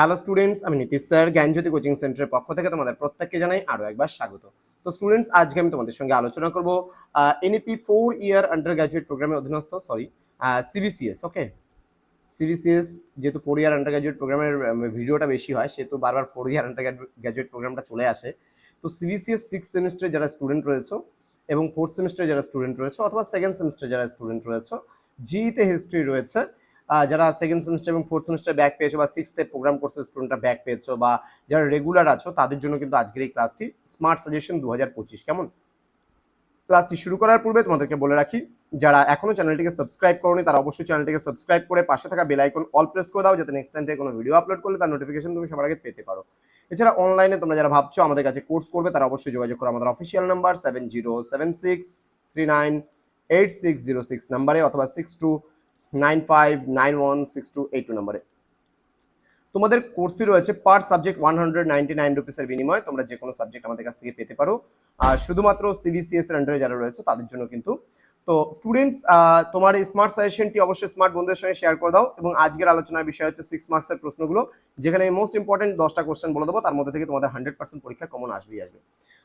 Hello students আমি Nitish sir, জ্ঞানজ্যোতি coaching সেন্টারের পক্ষ থেকে তোমাদের প্রত্যেককে জানাই আরও একবার স্বাগত। তো স্টুডেন্টস আজকে আমি তোমাদের সঙ্গে আলোচনা করব NEP four year undergraduate প্রোগ্রামের অধীনস্থ সরি সিবিসিএস ওকে সিবিসিএস যেহেতু ফোর ইয়ার আন্ডার গ্র্যাজুয়েট প্রোগ্রামের ভিডিওটা বেশি হয়, সেহেতু বারবার ফোর ইয়ার আন্ডার গ্র্যাজুয়েট প্রোগ্রামটা চলে আসে। তো সিবিসিএস সিক্স সেমিস্টারে যারা স্টুডেন্ট রয়েছে এবং ফোর্থ সেমিস্টারে যারা স্টুডেন্ট রয়েছে, অথবা সেকেন্ড সেমিস্টারে যারা স্টুডেন্ট রয়েছে জিতে হিস্ট্রি রয়েছে যারা সেকেন্ড সেমিস্টার এবং ফোর্থ সেমিস্টার ব্যাক পেয়েছ বা সিক্সথে প্রোগ্রাম কোর্সের স্টুডেন্টরা ব্যাক পেয়েছ বা যারা রেগুলার আছো, তাদের জন্য কিন্তু আজকের এই ক্লাসটি স্মার্ট সাজেশন দু হাজার পঁচিশ। কেমন? ক্লাসটি শুরু করার পূর্বে তোমাদেরকে বলে রাখি, যারা এখনও চ্যানেলটিকে সাবস্ক্রাইব করোনি, তারা অবশ্যই চ্যানেলটিকে সাবস্ক্রাইব করে পাশে থাকা বেল আইকন অল প্রেস করে দাও, যাতে নেক্সট টাইম থেকে কোনো ভিডিও আপলোড করলে তার নোটিফিকেশন তুমি সবার আগে পেতে পারো। এছাড়া অনলাইনে তোমরা যারা ভাবছ আমাদের কাছে কোর্স করবে, তারা অবশ্যই যোগাযোগ করো আমাদের official number seven zero seven six three nine eight six zero six নাম্বারে অথবা সিক্স টু নাইন তোমাদের কোর্স ফি রয়েছে per subject one hundred ninety nine রুপিসের বিনিময়ে তোমরা যে কোনো সাবজেক্ট আমাদের কাছ থেকে পেতে পারো। আর শুধুমাত্র সিবিসিএস এর আন্ডারে যারা রয়েছে, তাদের জন্য কিন্তু। তো স্টুডেন্টস তোমার স্মার্ট সাজেশনটি অবশ্যই স্মার্ট বন্ধুদের সঙ্গে শেয়ার করে দাও এবং আজকের আলোচনার বিষয় হচ্ছে সিক্স মার্কসের প্রশ্নগুলো, যেখানে মোস্ট ইম্পর্টেন্ট দশটা কোশ্চেন বলে দেবো, তার মধ্যে থেকে তোমাদের হান্ড্রেড পার্সেন্ট পরীক্ষা কমন আসবেই আসবে।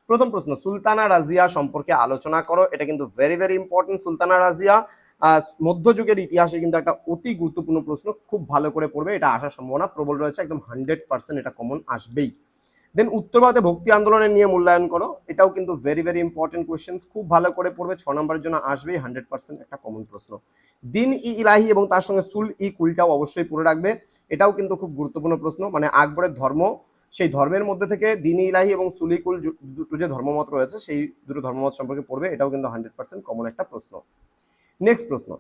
প্রথম প্রশ্ন, সুলতানা রাজিয়া সম্পর্কে আলোচনা করো, এটা কিন্তু very very important Sultana Razia. মধ্যযুগের ইতিহাসে কিন্তু একটা অতি গুরুত্বপূর্ণ প্রশ্ন খুব ভালো করে পড়বে, এটা আসার সম্ভাবনা প্রবল রয়েছে, একদম হান্ড্রেড পার্সেন্ট এটা কমন আসবেই। দেন উত্তর ভারতে ভক্তি আন্দোলনের নিয়ে মূল্যায়ন করো, এটাও কিন্তু ভেরি ভেরি ইম্পর্টেন্ট কোয়েশ্চেন খুব ভালো করে পড়বে, ছ নম্বরের জন্য আসবেই হান্ড্রেড পার্সেন্ট একটা কমন প্রশ্ন। দিন ই ইলাহি এবং তার সঙ্গে সুল ই কুলটাও অবশ্যই পড়ে রাখবে, এটাও কিন্তু খুব গুরুত্বপূর্ণ প্রশ্ন মানে আকবরের ধর্ম, সেই ধর্মের মধ্যে থেকে দিন ইলাহি এবং সুলিকুল দুটো যে ধর্মমত রয়েছে, সেই দুটো ধর্মমত সম্পর্কে পড়বে, এটাও কিন্তু হান্ড্রেড পার্সেন্ট কমন একটা প্রশ্ন। নেক্সট প্রশ্ন।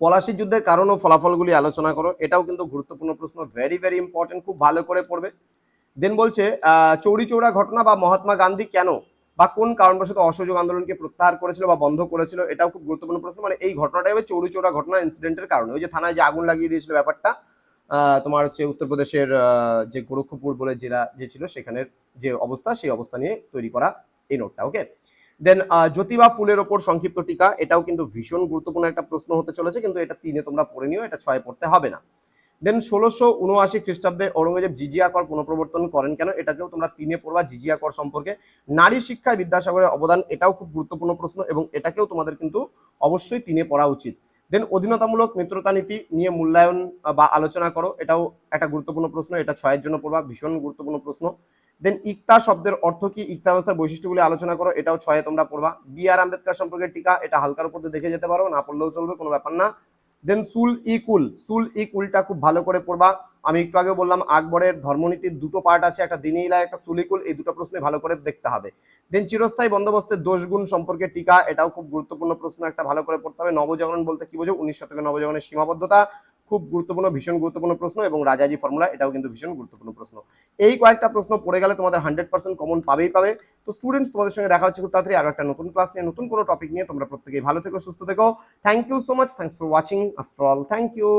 পলাশি যুদ্ধের কারণ ও ফলাফলগুলি আলোচনা করো। এটাও কিন্তু গুরুত্বপূর্ণ প্রশ্ন ভেরি ভেরি ইম্পর্টেন্ট খুব ভালো করে পড়বে। দেন বলছে চৌরি চৌরা ঘটনা বা মহাত্মা গান্ধী কেন বা কোন কারণবশত অসহযোগ আন্দোলনকে প্রত্যাহার করেছিল বা বন্ধ করেছিল, এটাও খুব গুরুত্বপূর্ণ প্রশ্ন। মানে এই ঘটনাটাই হবে চৌরি চৌরা ঘটনা ইনসিডেন্টের কারণে। ওই যে থানায় যে আগুন লাগিয়ে দিয়েছিল ব্যাপারটা তোমার হচ্ছে উত্তরপ্রদেশের যে গোরক্ষপুর বলে জেলা যে ছিল, সেখানের যে অবস্থা, সেই অবস্থা নিয়ে তৈরি করা এই নোটটা ওকে দেন জ্যোতিবা ফুলের ওপর সংক্ষিপ্ত টিকা, এটাও কিন্তু ভীষণ গুরুত্বপূর্ণ একটা প্রশ্ন হতে চলেছে, কিন্তু এটা তিনে তোমরা পড়ে নিও, এটা ছয় পড়তে হবে না। দেন ষোলোশো উনআশি খ্রিস্টাব্দে ঔরঙ্গজেব জিজিয়া কর পুনঃপ্রবর্তন করেন কেন, এটাকেও তোমরা তিনে পড়বা জিজিয়া কর সম্পর্কে। নারী শিক্ষায় বিদ্যাসাগরের অবদান, এটাও খুব গুরুত্বপূর্ণ প্রশ্ন এবং এটাকেও তোমাদের কিন্তু অবশ্যই তিনে পড়া উচিত। দেন অধীনতামূলক মিত্রতা নীতি নিয়ে মূল্যায়ন বা আলোচনা করো, এটাও একটা গুরুত্বপূর্ণ প্রশ্ন, এটা ছয়ের জন্য পড়বা, ভীষণ গুরুত্বপূর্ণ প্রশ্ন। দেন ইকতা শব্দের অর্থ কি? ইকতা ব্যবস্থার বৈশিষ্ট্যগুলি আলোচনা করো, এটাও ছয়ে তোমরা পড়বা। বি আর আম্বেদকর সম্পর্কে টিকা, এটা হালকার উপর দেখে যেতে পারো, না পড়লেও চলবে, কোনো ব্যাপার না। দেন সুল ইকুল সুল ইকুলটা খুব ভালো করে পড়বা। আমি একটু আগে বললাম, আকবরের ধর্মনীতির দুটো পার্ট আছে, একটা দিনে ইলা একটা সুলিকুল এই দুটো প্রশ্নে ভালো করে দেখতে হবে। দেন চিরস্থায়ী বন্দোবস্তের দোষগুণ সম্পর্কে টিকা, এটাও খুব গুরুত্বপূর্ণ প্রশ্ন, একটা ভালো করে পড়তে হবে। নবজাগরণ বলতে কি বোঝো? উনিশ শতকে নবজাগরণের সীমাবদ্ধতা। খুব গুরুত্বপূর্ণ, ভীষণ গুরুত্বপূর্ণ প্রশ্ন এবং রাজাজি ফর্মুলা এটাও কিন্তু ভীষণ গুরুত্বপূর্ণ প্রশ্ন। এই কয়েকটা প্রশ্ন পড়ে গেলে তোমাদের হান্ড্রেড পার্সেন্ট কমন পাবেই পাবে। তো স্টুডেন্টস তোমাদের সঙ্গে দেখা হচ্ছে খুব তাড়াতাড়ি আরও একটা নতুন ক্লাস নিয়ে, নতুন কোনো টপিক নিয়ে। তোমরা প্রত্যেকেই ভালো থেকো, সুস্থ থেকো। Thank you so much thanks for watching after all thank you